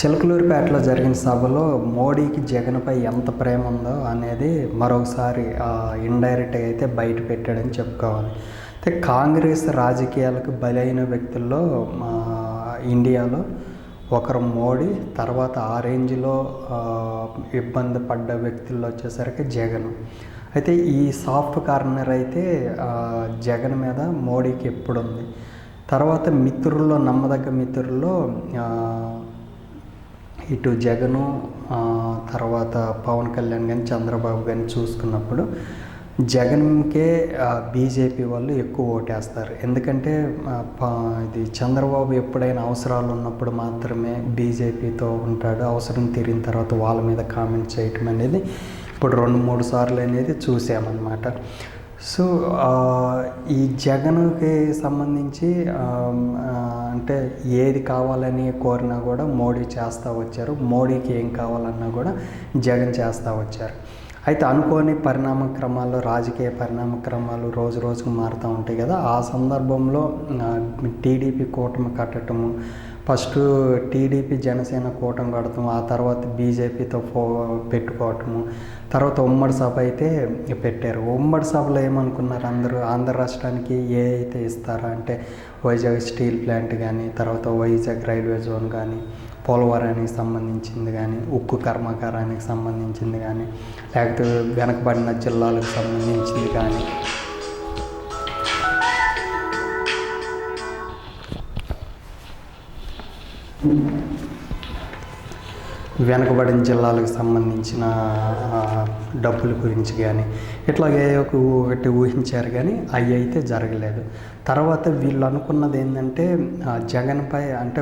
చిలకలూరిపేటలో జరిగిన సభలో మోడీకి జగన్పై ఎంత ప్రేమ ఉందో అనేది మరొకసారి ఇండైరెక్ట్గా అయితే బయట పెట్టాడని చెప్పుకోవాలి. అయితే కాంగ్రెస్ రాజకీయాలకు బలైన వ్యక్తుల్లో మా ఇండియాలో ఒకరు మోడీ తర్వాత ఆ రేంజ్లో ఇబ్బంది పడ్డ వ్యక్తుల్లో వచ్చేసరికి జగన్. అయితే ఈ సాఫ్ట్ కార్నర్ అయితే జగన్ మీద మోడీకి ఎప్పుడు ఉంది తర్వాత మిత్రుల్లో నమ్మదగ్గ మిత్రుల్లో ఇటు జగను తర్వాత పవన్ కళ్యాణ్ కానీ చంద్రబాబు కానీ చూసుకున్నప్పుడు జగన్కే బీజేపీ వాళ్ళు ఎక్కువ ఓటేస్తారు. ఎందుకంటే ఇది చంద్రబాబు ఎప్పుడైనా అవసరాలు ఉన్నప్పుడు మాత్రమే బీజేపీతో ఉంటాడు. అవసరం తీరిన తర్వాత వాళ్ళ మీద కామెంట్ చేయటం అనేది ఇప్పుడు రెండు మూడు సార్లు అనేది చూసామన్నమాట. సో ఈ జగన్కి సంబంధించి అంటే ఏది కావాలని కోరినా కూడా మోడీ చేస్తూ వచ్చారు. మోడీకి ఏం కావాలన్నా కూడా జగన్ చేస్తూ వచ్చారు. అయితే అనుకోని పరిణామ క్రమాల్లో రాజకీయ పరిణామ క్రమాలు రోజు రోజుకు మారుతూ ఉంటాయి కదా. ఆ సందర్భంలో టీడీపీ కూటమి కట్టడము ఫస్ట్ టీడీపీ జనసేన కూటమి కడతాం ఆ తర్వాత బీజేపీతో ఫో పెట్టుకోవటము తర్వాత ఉమ్మడి సభ అయితే పెట్టారు. ఉమ్మడి సభలో ఏమనుకున్నారు అందరూ? ఆంధ్ర రాష్ట్రానికి ఏ అయితే ఇస్తారా? అంటే వైజాగ్ స్టీల్ ప్లాంట్ కానీ తర్వాత వైజాగ్ రైల్వే జోన్ కానీ పోలవరానికి సంబంధించింది కానీ ఉక్కు కర్మాగారానికి సంబంధించింది కానీ లేకపోతే వెనకబడిన జిల్లాలకు సంబంధించింది కానీ Thank you. వెనకబడిన జిల్లాలకు సంబంధించిన డబ్బుల గురించి కానీ ఇట్లాగే ఒక ఒకటి ఊహించారు కానీ అవి అయితే జరగలేదు. తర్వాత వీళ్ళు అనుకున్నది ఏంటంటే జగన్పై అంటే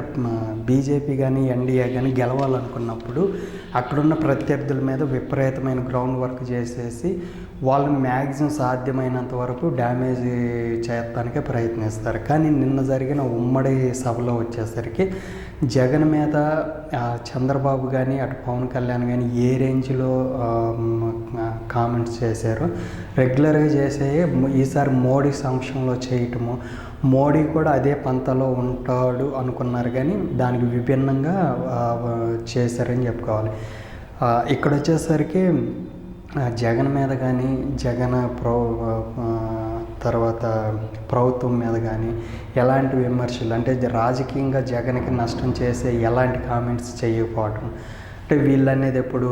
బీజేపీ కానీ ఎన్డీఏ కానీ గెలవాలనుకున్నప్పుడు అక్కడున్న ప్రత్యర్థుల మీద విపరీతమైన గ్రౌండ్ వర్క్ చేసేసి వాళ్ళు మ్యాక్సిమం సాధ్యమైనంత వరకు డ్యామేజ్ చేయటానికే ప్రయత్నిస్తారు. కానీ నిన్న జరిగిన ఉమ్మడి సభలో వచ్చేసరికి జగన్ మీద చంద్రబాబు కానీ అటు పవన్ కళ్యాణ్ కానీ ఏ రేంజ్లో కామెంట్స్ చేశారో రెగ్యులర్గా చేసే ఈసారి మోడీ సంక్షంలో చేయటము మోడీ కూడా అదే పంతలో ఉంటాడు అనుకున్నారు కానీ దానికి విభిన్నంగా చేశారని చెప్పుకోవాలి. ఇక్కడ వచ్చేసరికి జగన్ మీద కానీ జగన్ ప్రో తర్వాత ప్రభుత్వం మీద కానీ ఎలాంటి విమర్శలు? అంటే రాజకీయంగా జగన్కి నష్టం చేసే ఎలాంటి కామెంట్స్ చేయకపోవటం? అంటే వీళ్ళనేది ఎప్పుడు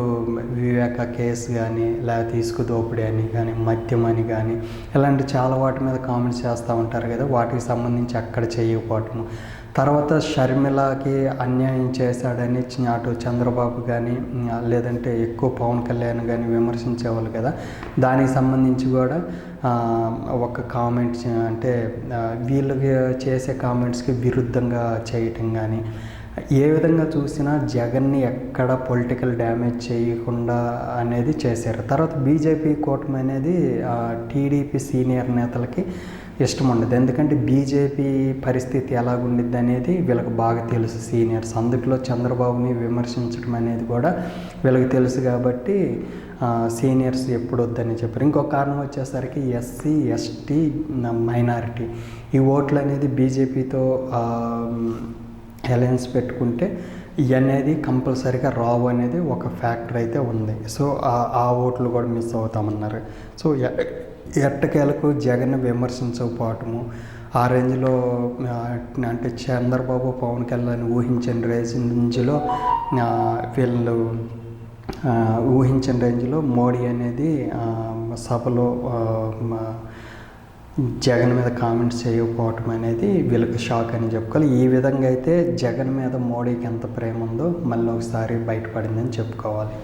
వివేక కేసు కానీ లేకపోతే ఇసుక దోపిడీ అని కానీ మద్యం అని కానీ ఇలాంటి చాలా వాటి మీద కామెంట్స్ చేస్తూ ఉంటారు కదా? వాటికి సంబంధించి అక్కడ చేయకపోవటము? తర్వాత షర్మిలకి అన్యాయం చేశాడని అటు చంద్రబాబు కానీ లేదంటే ఎక్కువ పవన్ కళ్యాణ్ కానీ విమర్శించేవాళ్ళు కదా. దానికి సంబంధించి కూడా ఒక కామెంట్స్ అంటే వీళ్ళు వీళ్ళకి చేసే కామెంట్స్కి విరుద్ధంగా చేయటం కానీ ఏ విధంగా చూసినా జగన్ని ఎక్కడ పొలిటికల్ డ్యామేజ్ చేయకుండా అనేది చేశారు. తర్వాత బీజేపీ కూటమి అనేది టీడీపీ సీనియర్ నేతలకి ఇష్టం ఉండదు. ఎందుకంటే బీజేపీ పరిస్థితి ఎలాగుండిద్ది అనేది వీళ్ళకి బాగా తెలుసు. సీనియర్స్ అందులో చంద్రబాబుని విమర్శించడం అనేది కూడా వీళ్ళకి తెలుసు కాబట్టి సీనియర్స్ ఎప్పుడు వద్దని చెప్పారు. ఇంకొక కారణం వచ్చేసరికి ఎస్సీ ఎస్టీ మైనారిటీ. ఈ ఓట్లు అనేది బీజేపీతో అలయన్స్ పెట్టుకుంటే ఇవనేది కంపల్సరీగా రావు అనేది ఒక ఫ్యాక్టర్ అయితే ఉంది. సో ఆ- ఓట్లు కూడా మిస్ అవుతామన్నారు. సో ఎట్టకేలకు జగన్ విమర్శించకపోవటము ఆ రేంజ్లో అంటే చంద్రబాబు పవన్ కళ్యాణ్ ఊహించిన రేంజ్లో వీళ్ళు ఊహించిన రేంజ్లో మోడీ అనేది సభలో జగన్ మీద కామెంట్స్ చేయకపోవటం అనేది వీళ్ళకి షాక్ అని చెప్పుకోవాలి. ఈ విధంగా అయితే జగన్ మీద మోడీకి ఎంత ప్రేమ ఉందో మళ్ళీ ఒకసారి బయటపడిందని చెప్పుకోవాలి.